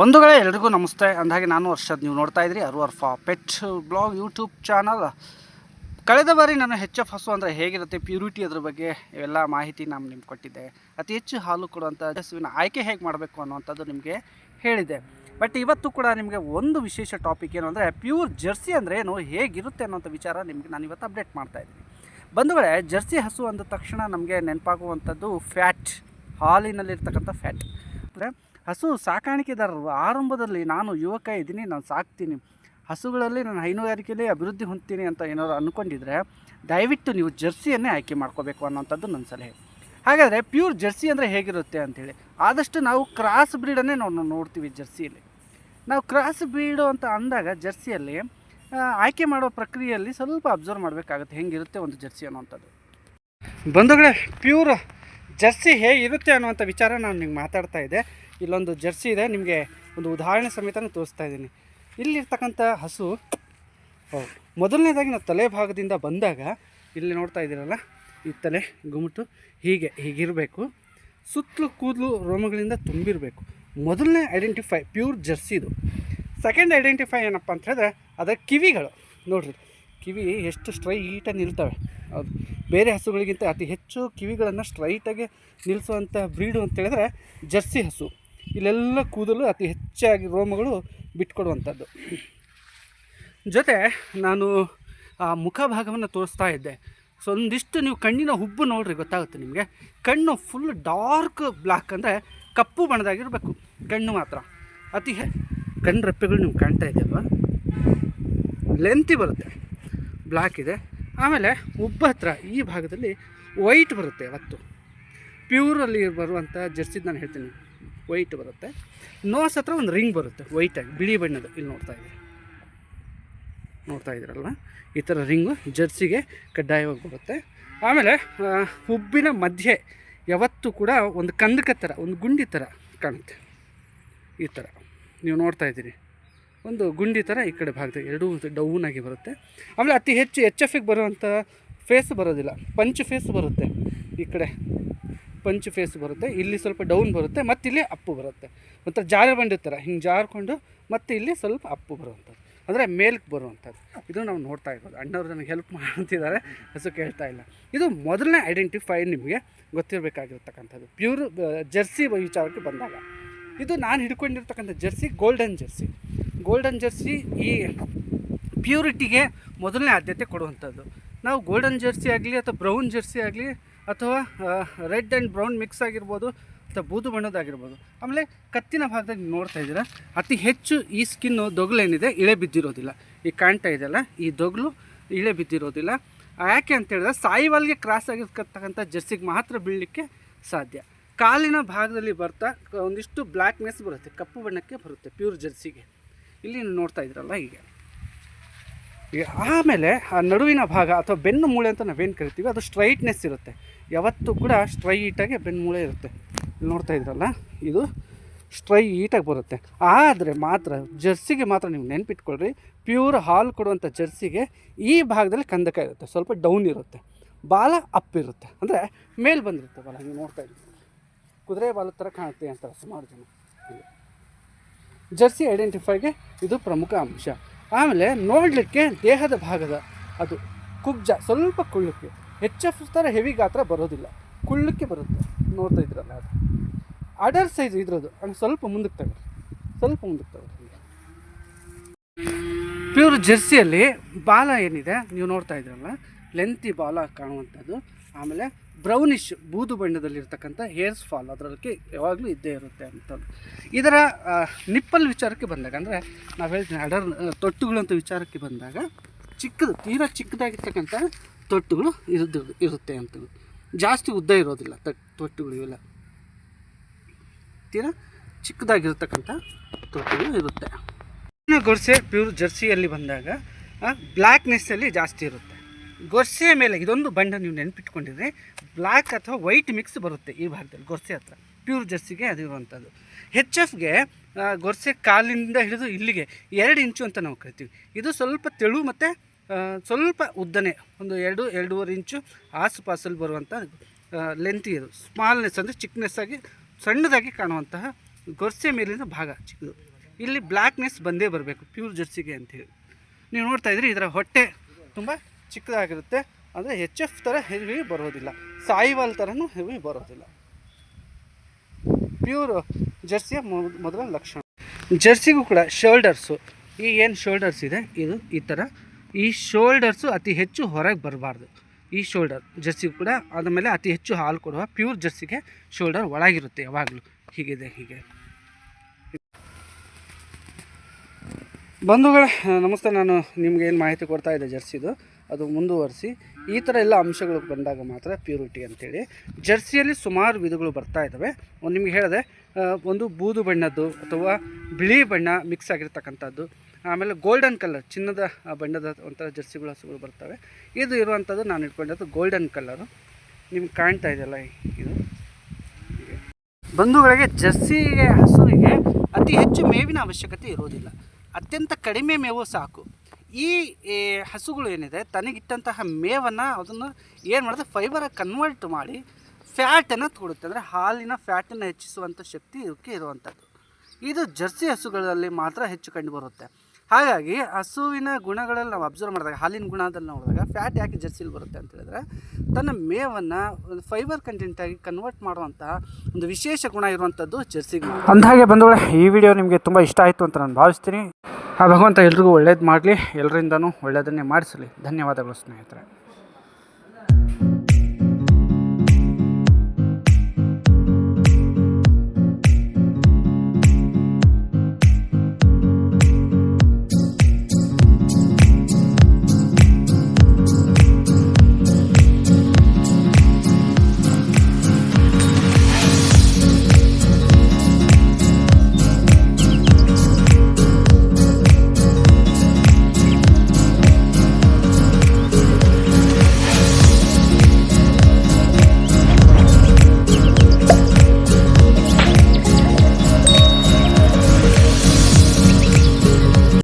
ಬಂಧುಗಳೇ ಎಲ್ರಿಗೂ ನಮಸ್ತೆ. ಅಂದಾಗೆ ನಾನು ವರ್ಷದ ನೀವು ನೋಡ್ತಾ ಇದ್ರಿ ಅರ್ವರ್ಫಾ ಪೆಟ್ ಬ್ಲಾಗ್, ಯೂಟ್ಯೂಬ್ ಚಾನಲ್. ಕಳೆದ ಬಾರಿ ನಾನು ಹೆಚ್ ಎಫ್ ಹಸು ಅಂದರೆ ಹೇಗಿರುತ್ತೆ, ಪ್ಯೂರಿಟಿ ಅದ್ರ ಬಗ್ಗೆ ಇವೆಲ್ಲ ಮಾಹಿತಿ ನಾನು ನಿಮ್ಗೆ ಕೊಟ್ಟಿದ್ದೆ. ಅತಿ ಹೆಚ್ಚು ಹಾಲು ಕೊಡುವಂಥ ಹಸುವಿನ ಆಯ್ಕೆ ಹೇಗೆ ಮಾಡಬೇಕು ಅನ್ನುವಂಥದ್ದು ನಿಮಗೆ ಹೇಳಿದೆ ಬಟ್ ಇವತ್ತು ಕೂಡ ನಿಮಗೆ ಒಂದು ವಿಶೇಷ ಟಾಪಿಕ್ ಏನು ಅಂದರೆ, ಪ್ಯೂರ್ ಜರ್ಸಿ ಅಂದರೆ ಏನು, ಹೇಗಿರುತ್ತೆ ಅನ್ನೋಂಥ ವಿಚಾರ ನಿಮಗೆ ನಾನು ಇವತ್ತು ಅಪ್ಡೇಟ್ ಮಾಡ್ತಾ ಇದ್ದೀನಿ. ಬಂಧುಗಳೇ ಜರ್ಸಿ ಹಸು ಅಂದ ತಕ್ಷಣ ನಮಗೆ ನೆನಪಾಗುವಂಥದ್ದು ಫ್ಯಾಟ್, ಹಾಲಿನಲ್ಲಿರ್ತಕ್ಕಂಥ ಫ್ಯಾಟ್. ಅಂದರೆ ಹಸು ಸಾಕಾಣಿಕೆದಾರರು. ಆರಂಭದಲ್ಲಿ ನಾನು ಯುವಕ ಇದ್ದೀನಿ, ನಾನು ಸಾಕ್ತೀನಿ. ಹಸುಗಳಲ್ಲಿ ನಾನು ಹೈನುಗಾರಿಕೆಯಲ್ಲಿ ಅಭಿವೃದ್ಧಿ ಹೊಂದ್ತೀನಿ ಅಂತ ಏನಾದರೂ ಅಂದ್ಕೊಂಡಿದ್ರೆ ದಯವಿಟ್ಟು ನೀವು ಜರ್ಸಿಯನ್ನೇ ಆಯ್ಕೆ ಮಾಡ್ಕೋಬೇಕು ಅನ್ನೋಂಥದ್ದು ನನ್ನ ಸಲಹೆ. ಹಾಗಾದರೆ ಪ್ಯೂರ್ ಜರ್ಸಿ ಅಂದರೆ ಹೇಗಿರುತ್ತೆ ಅಂಥೇಳಿ ಆದಷ್ಟು ನಾವು ಕ್ರಾಸ್ ಬ್ರೀಡನ್ನೇ ನಾವು ನೋಡ್ತೀವಿ ಜರ್ಸಿಯಲ್ಲಿ. ನಾವು ಕ್ರಾಸ್ ಬ್ರೀಡು ಅಂತ ಅಂದಾಗ ಜರ್ಸಿಯಲ್ಲಿ ಆಯ್ಕೆ ಮಾಡೋ ಪ್ರಕ್ರಿಯೆಯಲ್ಲಿ ಸ್ವಲ್ಪ ಅಬ್ಸರ್ವ್ ಮಾಡಬೇಕಾಗುತ್ತೆ, ಹೆಂಗಿರುತ್ತೆ ಒಂದು ಜರ್ಸಿ ಅನ್ನೋವಂಥದ್ದು ಬಂಧುಗಳೇ, ಪ್ಯೂರ್ ಜರ್ಸಿ ಹೇಗಿರುತ್ತೆ ಅನ್ನುವಂಥ ವಿಚಾರ ನಾನು ನಿಮ್ಗೆ ಮಾತಾಡ್ತಾ ಇದ್ದೆ. ಇಲ್ಲೊಂದು ಜರ್ಸಿ ಇದೆ, ನಿಮಗೆ ಒಂದು ಉದಾಹರಣೆ ಸಮೇತ ತೋರಿಸ್ತಾ ಇದ್ದೀನಿ. ಇಲ್ಲಿರ್ತಕ್ಕಂಥ ಹಸು ಮೊದಲನೇದಾಗಿ ನಾವು ತಲೆ ಭಾಗದಿಂದ ಬಂದಾಗ, ಇಲ್ಲಿ ನೋಡ್ತಾ ಇದ್ದೀರಲ್ಲ, ಈ ತಲೆ ಗುಮಟು ಹೀಗೆ ಹೀಗಿರಬೇಕು. ಸುತ್ತಲೂ ಕೂದಲು ರೋಮಗಳಿಂದ ತುಂಬಿರಬೇಕು. ಮೊದಲನೇ ಐಡೆಂಟಿಫೈ ಪ್ಯೂರ್ ಜರ್ಸಿದು ಸೆಕೆಂಡ್ ಐಡೆಂಟಿಫೈ ಏನಪ್ಪ ಅಂತ ಹೇಳಿದ್ರೆ ಅದರ ಕಿವಿಗಳು. ನೋಡ್ರಿ, ಕಿವಿ ಎಷ್ಟು ಸ್ಟ್ರೈಟಾಗಿ ನಿಲ್ತವೆ. ಹೌದು, ಬೇರೆ ಹಸುಗಳಿಗಿಂತ ಅತಿ ಹೆಚ್ಚು ಕಿವಿಗಳನ್ನು ಸ್ಟ್ರೈಟಾಗಿ ನಿಲ್ಲಿಸುವಂಥ ಬ್ರೀಡು ಅಂತೇಳಿದ್ರೆ ಜರ್ಸಿ ಹಸು. ಇಲ್ಲೆಲ್ಲ ಕೂದಲು ಅತಿ ಹೆಚ್ಚಾಗಿ ರೋಮಗಳು ಬಿಟ್ಕೊಡುವಂಥದ್ದು. ಜೊತೆ ನಾನು ಆ ಮುಖಭಾಗವನ್ನು ತೋರಿಸ್ತಾ ಇದ್ದೆ. ಸೊ ಒಂದಿಷ್ಟು ನೀವು ಕಣ್ಣಿನ ಹುಬ್ಬು ನೋಡ್ರಿ, ಗೊತ್ತಾಗುತ್ತೆ ನಿಮಗೆ. ಕಣ್ಣು ಫುಲ್ ಡಾರ್ಕ್ ಬ್ಲ್ಯಾಕ್ ಅಂದರೆ ಕಪ್ಪು ಬಣ್ಣದಾಗಿರಬೇಕು. ಕಣ್ಣು ಮಾತ್ರ. ಅತಿ ಹೆ ಕಣ್ಣು ರೆಪ್ಪೆಗಳು ನೀವು ಕಾಣ್ತಾ ಇದೆಯಲ್ವಾ ಲೆಂತಿ ಬರುತ್ತೆ. ಬ್ಲ್ಯಾಕ್ ಇದೆ. ಆಮೇಲೆ ಉಬ್ಬ ಹತ್ರ ಈ ಭಾಗದಲ್ಲಿ ವೈಟ್ ಬರುತ್ತೆ ಅವತ್ತು. ಪ್ಯೂರಲ್ಲಿ ಬರುವಂಥ ಜರ್ಸಿದ್ ನಾನು ಹೇಳ್ತೀನಿ. ವೈಟ್ ಬರುತ್ತೆ. ನೋಸ್ ಹತ್ರ ಒಂದು ರಿಂಗ್ ಬರುತ್ತೆ ವೈಟಾಗಿ ಬಿಳಿ ಬಣ್ಣದ ಇಲ್ಲಿ ನೋಡ್ತಾ ಇದ್ದೀರಿ? ನೋಡ್ತಾ ಇದ್ದೀರಲ್ವ? ಈ ಥರ ರಿಂಗು ಜರ್ಸಿಗೆ ಕಡ್ಡಾಯವಾಗಿ ಬರುತ್ತೆ. ಆಮೇಲೆ ಹುಬ್ಬಿನ ಮಧ್ಯೆ ಯಾವತ್ತೂ ಕೂಡ ಒಂದು ಕಂದಕ ಥರ, ಒಂದು ಗುಂಡಿ ಥರ ಕಾಣುತ್ತೆ. ಈ ಥರ. ನೀವು ನೋಡ್ತಾ ಇದ್ದೀರಿ. ಒಂದು ಗುಂಡಿ ಥರ ಈ ಕಡೆ ಭಾಗದಲ್ಲಿ ಎರಡೂ ಡೌನಾಗಿ ಬರುತ್ತೆ. ಆಮೇಲೆ ಅತಿ ಹೆಚ್ಚು ಎಚ್ ಎಫಿಗೆ ಬರುವಂಥ ಫೇಸ್ ಬರೋದಿಲ್ಲ. ಪಂಚ್ ಫೇಸ್ ಬರುತ್ತೆ ಈ ಕಡೆ. ಪಂಚ್ ಫೇಸ್ ಬರುತ್ತೆ, ಇಲ್ಲಿ ಸ್ವಲ್ಪ ಡೌನ್ ಬರುತ್ತೆ, ಮತ್ತು ಇಲ್ಲಿ ಅಪ್ಪು ಬರುತ್ತೆ. ಒಂಥರ ಜಾರಿ ಬಂಡಿ ಥರ ಹಿಂಗೆ ಜಾರಿಕೊಂಡು ಮತ್ತೆ ಇಲ್ಲಿ ಸ್ವಲ್ಪ ಅಪ್ಪು ಬರುವಂಥದ್ದು. ಅಂದರೆ ಮೇಲ್ಗೆ ಬರುವಂಥದ್ದು. ಇದು ನಾವು ನೋಡ್ತಾ ಇರ್ಬೋದು. ಅಣ್ಣವ್ರು ನನಗೆ ಹೆಲ್ಪ್ ಮಾಡ್ತಿದ್ದಾರೆ, ಹಸು ಕೇಳ್ತಾ ಇಲ್ಲ. ಇದು ಮೊದಲನೇ ಐಡೆಂಟಿಫೈ ನಿಮಗೆ ಗೊತ್ತಿರಬೇಕಾಗಿರ್ತಕ್ಕಂಥದ್ದು. ಪ್ಯೂರ್ ಜರ್ಸಿ ವಿಚಾರಕ್ಕೆ ಬಂದಾಗ. ಇದು ನಾನು ಹಿಡ್ಕೊಂಡಿರ್ತಕ್ಕಂಥ jersey golden jersey golden jersey ಈ ಪ್ಯೂರಿಟಿಗೆ ಮೊದಲನೇ ಆದ್ಯತೆ ಕೊಡುವಂಥದ್ದು. ನಾವು ಗೋಲ್ಡನ್ ಜರ್ಸಿ ಆಗಲಿ ಅಥವಾ ಬ್ರೌನ್ ಜರ್ಸಿ ಆಗಲಿ ಅಥವಾ ರೆಡ್ ಆ್ಯಂಡ್ ಬ್ರೌನ್ ಮಿಕ್ಸ್ ಆಗಿರ್ಬೋದು ಅಥವಾ ಬೂದು ಬಣ್ಣದಾಗಿರ್ಬೋದು ಆಮೇಲೆ ಕತ್ತಿನ ಭಾಗದಲ್ಲಿ ನೋಡ್ತಾ ಇದ್ದೀರಾ, ಅತಿ ಹೆಚ್ಚು ಈ ಸ್ಕಿನ್ನು ದೊಗಲೇನಿದೆ, ಇಳೆ ಬಿದ್ದಿರೋದಿಲ್ಲ. ಈ ಕಾಣ್ತಾ ಇದೆಯಲ್ಲ, ಈ ದೊಗಲು ಇಳೆ ಬಿದ್ದಿರೋದಿಲ್ಲ. ಯಾಕೆ ಅಂತ ಹೇಳಿದ್ರೆ ಸಾಯಿವಾಲ್ಗೆ ಕ್ರಾಸ್ ಆಗಿರ್ತಕ್ಕಂಥ ಜರ್ಸಿಗೆ ಮಾತ್ರ ಬೀಳಲಿಕ್ಕೆ ಸಾಧ್ಯ. ಕಾಲಿನ ಭಾಗದಲ್ಲಿ ಬರ್ತಾ ಒಂದಿಷ್ಟು ಬ್ಲ್ಯಾಕ್ನೆಸ್ ಬರುತ್ತೆ, ಕಪ್ಪು ಬಣ್ಣಕ್ಕೆ ಬರುತ್ತೆ, ಪ್ಯೂರ್ ಜರ್ಸಿಗೆ. ಇಲ್ಲಿ ನೋಡ್ತಾ ಇದ್ರಲ್ಲ ಈಗ ಆಮೇಲೆ ಆ ನಡುವಿನ ಭಾಗ ಅಥವಾ ಬೆನ್ನು ಮೂಳೆ ಅಂತ ನಾವೇನು ಕರಿತೀವಿ, ಅದು ಸ್ಟ್ರೈಟ್ನೆಸ್ ಇರುತ್ತೆ. ಯಾವತ್ತೂ ಕೂಡ ಸ್ಟ್ರೈಟಾಗಿ ಬೆನ್ನು ಮೂಳೆ ಇರುತ್ತೆ. ಇಲ್ಲಿ ನೋಡ್ತಾ ಇದ್ರಲ್ಲ, ಇದು ಸ್ಟ್ರೈಟಾಗಿ ಬರುತ್ತೆ. ಆದರೆ ಮಾತ್ರ, ಜರ್ಸಿಗೆ ಮಾತ್ರ ನೀವು ನೆನ್ಪಿಟ್ಕೊಳ್ರಿ ಪ್ಯೂರ್ ಹಾಲು ಕೊಡುವಂಥ ಜರ್ಸಿಗೆ ಈ ಭಾಗದಲ್ಲಿ ಕಂದಕ ಇರುತ್ತೆ. ಸ್ವಲ್ಪ ಡೌನ್ ಇರುತ್ತೆ. ಬಾಲ ಅಪ್ ಇರುತ್ತೆ. ಅಂದರೆ ಮೇಲೆ ಬಂದಿರುತ್ತೆ ಬಾಲ. ನೀವು ನೋಡ್ತಾ ಇದ್ದೀವಿ ಕುದುರೆ ಬಾಲದ ಥರ ಕಾಣುತ್ತೆ ಅಂತಾರೆ ಸುಮಾರು ಜನ. ಜರ್ಸಿ ಐಡೆಂಟಿಫೈಗೆ ಇದು ಪ್ರಮುಖ ಅಂಶ. ಆಮೇಲೆ ನೋಡಲಿಕ್ಕೆ ದೇಹದ ಭಾಗದ ಅದು ಕುಬ್ಜ ಸ್ವಲ್ಪ ಕುಳ್ಳಕ್ಕೆ. ಹೆಚ್ಚು ಥರ ಹೆವಿ ಗಾತ್ರ ಬರೋದಿಲ್ಲ. ಕುಳ್ಳಕ್ಕೆ ಬರುತ್ತೆ. ನೋಡ್ತಾ ಇದ್ರಲ್ಲ ಅದು. ಅಡರ್ ಸೈಜ್ ಇದ್ರದ್ದು. ಹಂಗೆ ಸ್ವಲ್ಪ ಮುಂದಕ್ಕೆ ತಗೊಳ್ಳಿ. ಸ್ವಲ್ಪ ಮುಂದಕ್ಕೆ ತಗೊಳ್ಳಿ ಪ್ಯೂರ್ ಜೆರ್ಸಿಯಲ್ಲಿ ಬಾಲ ಏನಿದೆ? ನೀವು ನೋಡ್ತಾ ಇದ್ರಲ್ಲ ಲೆಂತಿ ಬಾಲ ಕಾಣುವಂಥದ್ದು. ಆಮೇಲೆ ಬ್ರೌನಿಶ್ ಬೂದು ಬಣ್ಣದಲ್ಲಿರ್ತಕ್ಕಂಥ ಹೇರ್ಸ್ ಫಾಲ್ ಅದರಲ್ಲಿ ಯಾವಾಗಲೂ ಇದ್ದೇ ಇರುತ್ತೆ ಅಂಥದ್ದು ಇದರ ನಿಪ್ಪಲ್ ವಿಚಾರಕ್ಕೆ ಬಂದಾಗ, ಅಂದರೆ ನಾವು ಹೇಳ್ತೀನಿ ಅಡರ್ ತೊಟ್ಟುಗಳು ಅಂತ ವಿಚಾರಕ್ಕೆ ಬಂದಾಗ ಚಿಕ್ಕದು, ತೀರಾ ಚಿಕ್ಕದಾಗಿರ್ತಕ್ಕಂಥ ತೊಟ್ಟುಗಳು ಇರೋದು, ಇರುತ್ತೆ ಅಂತ ಜಾಸ್ತಿ ಉದ್ದ ಇರೋದಿಲ್ಲ ತಟ್ ತೊಟ್ಟುಗಳು ಇವೆಲ್ಲ. ತೀರಾ ಚಿಕ್ಕದಾಗಿರ್ತಕ್ಕಂಥ ತೊಟ್ಟುಗಳು ಇರುತ್ತೆ. ಗೊಡ್ಸೆ, ಪ್ಯೂರ್ ಜರ್ಸಿಯಲ್ಲಿ ಬಂದಾಗ ಬ್ಲ್ಯಾಕ್ನೆಸ್ಸಲ್ಲಿ ಜಾಸ್ತಿ ಇರುತ್ತೆ. ಗೊರ್ಸೆ ಮೇಲೆ, ಇದೊಂದು ಬಣ್ಣ ನೀವು ನೆನಪಿಟ್ಕೊಂಡಿದ್ರೆ ಬ್ಲ್ಯಾಕ್ ಅಥವಾ ವೈಟ್ ಮಿಕ್ಸ್ ಬರುತ್ತೆ ಈ ಭಾಗದಲ್ಲಿ, ಗೊರ್ಸೆ ಹತ್ರ. ಪ್ಯೂರ್ ಜರ್ಸಿಗೆ ಅದು ಇರುವಂಥದ್ದು. ಹೆಚ್ ಎಫ್ಗೆ ಗೊರ್ಸೆ ಕಾಲಿಂದ ಹಿಡಿದು ಇಲ್ಲಿಗೆ, ಎರಡು ಇಂಚು ಅಂತ ನಾವು ಕರಿತೀವಿ. ಇದು ಸ್ವಲ್ಪ ತೆಳು ಮತ್ತು ಸ್ವಲ್ಪ ಉದ್ದನೆ, ಒಂದು ಎರಡು, ಎರಡೂವರೆ ಇಂಚು ಆಸುಪಾಸಲ್ಲಿ ಬರುವಂಥ ಲೆಂತ್ ಇದು. ಸ್ಮಾಲ್ನೆಸ್ ಅಂದರೆ ಚಿಕ್ನೆಸ್ ಆಗಿ, ಸಣ್ಣದಾಗಿ ಕಾಣುವಂತಹ ಗೊರ್ಸೆ ಮೇಲಿನ ಭಾಗ ಚಿಕ್ಕದು. ಇಲ್ಲಿ ಬ್ಲ್ಯಾಕ್ನೆಸ್ ಬಂದೇ ಬರಬೇಕು, ಪ್ಯೂರ್ ಜರ್ಸಿಗೆ ಅಂತೇಳಿ ನೀವು ನೋಡ್ತಾ ಇದ್ರಿ ಇದರ ಹೊಟ್ಟೆ ತುಂಬ ಚಿಕ್ಕದಾಗಿರುತ್ತೆ. ಅಂದರೆ ಎಚ್ ಎಫ್ ಥರ ಹೆವಿ ಬರೋದಿಲ್ಲ. ಸಾಯಿವಾಲ್ ಥರನೂ ಹೆವಿ ಬರೋದಿಲ್ಲ. ಪ್ಯೂರ್ ಜರ್ಸಿಯ ಮೊದಲ ಲಕ್ಷಣ. ಜರ್ಸಿಗೂ ಕೂಡ ಶೋಲ್ಡರ್ಸು. ಈ ಏನು ಶೋಲ್ಡರ್ಸ್ ಇದೆ? ಇದು ಈ ಥರ ಈ ಶೋಲ್ಡರ್ಸು ಅತಿ ಹೆಚ್ಚು ಹೊರಗೆ ಬರಬಾರ್ದು. ಈ ಶೋಲ್ಡರ್ ಜರ್ಸಿಗೂ ಕೂಡ ಆದಮೇಲೆ ಅತಿ ಹೆಚ್ಚು ಹಾಲು ಕೊಡುವ ಪ್ಯೂರ್ ಜರ್ಸಿಗೆ ಶೋಲ್ಡರ್ ಒಳಗಿರುತ್ತೆ ಯಾವಾಗಲೂ. ಹೀಗಿದೆ, ಹೀಗೆ. ಬಂಧುಗಳೇ, ನಮಸ್ತೆ. ನಾನು ನಿಮಗೆ ಏನು ಮಾಹಿತಿ ಕೊಡ್ತಾ ಇದ್ದೆ ಜರ್ಸಿದು. ಅದು ಮುಂದುವರಿಸಿ ಈ ಥರ ಎಲ್ಲ ಅಂಶಗಳು ಬಂದಾಗ ಮಾತ್ರ ಪ್ಯೂರಿಟಿ ಅಂತೇಳಿ. ಜರ್ಸಿಯಲ್ಲಿ ಸುಮಾರು ವಿಧಗಳು ಬರ್ತಾ ಇದ್ದಾವೆ ಒಂದು ನಿಮಗೆ ಹೇಳಿದೆ ಒಂದು ಬೂದು ಬಣ್ಣದ್ದು ಅಥವಾ ಬಿಳಿ ಬಣ್ಣ ಮಿಕ್ಸ್ ಆಗಿರ್ತಕ್ಕಂಥದ್ದು. ಆಮೇಲೆ ಗೋಲ್ಡನ್ ಕಲರ್ ಚಿನ್ನದ ಬಣ್ಣದ ಒಂಥರ ಜರ್ಸಿಗಳು, ಹಸುಗಳು ಬರ್ತವೆ. ಇದು ಇರುವಂಥದ್ದು ನಾನು ಇಟ್ಕೊಂಡಿದ್ದು ಗೋಲ್ಡನ್ ಕಲರು ನಿಮ್ಗೆ ಕಾಣ್ತಾ ಇದೆಯಲ್ಲ ಇದು. ಬಂಧುಗಳಿಗೆ ಜರ್ಸಿಗೆ, ಹಸುವಿಗೆ ಅತಿ ಹೆಚ್ಚು ಮೇವಿನ ಅವಶ್ಯಕತೆ ಇರೋದಿಲ್ಲ. ಅತ್ಯಂತ ಕಡಿಮೆ ಮೇವು ಸಾಕು. ಈ ಹಸುಗಳು ಏನಿದೆ, ತನಗಿಟ್ಟಂತಹ ಮೇವನ್ನು ಅದನ್ನು ಏನು ಮಾಡಿದ್ರೆ ಫೈಬರಾಗಿ ಕನ್ವರ್ಟ್ ಮಾಡಿ ಫ್ಯಾಟನ್ನು ಕೊಡುತ್ತೆ ಅಂದರೆ ಹಾಲಿನ ಫ್ಯಾಟನ್ನು ಹೆಚ್ಚಿಸುವಂಥ ಶಕ್ತಿ ಇದಕ್ಕೆ ಇರುವಂಥದ್ದು. ಇದು ಜರ್ಸಿ ಹಸುಗಳಲ್ಲಿ ಮಾತ್ರ ಹೆಚ್ಚು ಕಂಡುಬರುತ್ತೆ ಹಾಗಾಗಿ ಹಸುವಿನ ಗುಣಗಳಲ್ಲಿ ನಾವು ಅಬ್ಸರ್ವ್ ಮಾಡಿದಾಗ, ಹಾಲಿನ ಗುಣದಲ್ಲಿ ನೋಡಿದಾಗ ಫ್ಯಾಟ್ ಯಾಕೆ ಜರ್ಸಿಲಿ ಬರುತ್ತೆ ಅಂತ ಹೇಳಿದ್ರೆ, ತನ್ನ ಮೇವನ್ನು ಫೈಬರ್ ಕಂಟೆಂಟಾಗಿ ಕನ್ವರ್ಟ್ ಮಾಡುವಂತಹ ಒಂದು ವಿಶೇಷ ಗುಣ ಇರುವಂಥದ್ದು ಜರ್ಸಿಗೆ ಅಂದಹಾಗೆ ಬಂದವಳೆ ಈ ವಿಡಿಯೋ ನಿಮಗೆ ತುಂಬ ಇಷ್ಟ ಆಯಿತು ಅಂತ ನಾನು ಭಾವಿಸ್ತೀನಿ. ಆ ಭಗವಂತ ಎಲ್ರಿಗೂ ಒಳ್ಳೇದು ಮಾಡಲಿ. ಎಲ್ಲರಿಂದನೂ ಒಳ್ಳೆಯದನ್ನೇ ಮಾಡಿಸಲಿ. ಧನ್ಯವಾದಗಳು ಸ್ನೇಹಿತರೆ.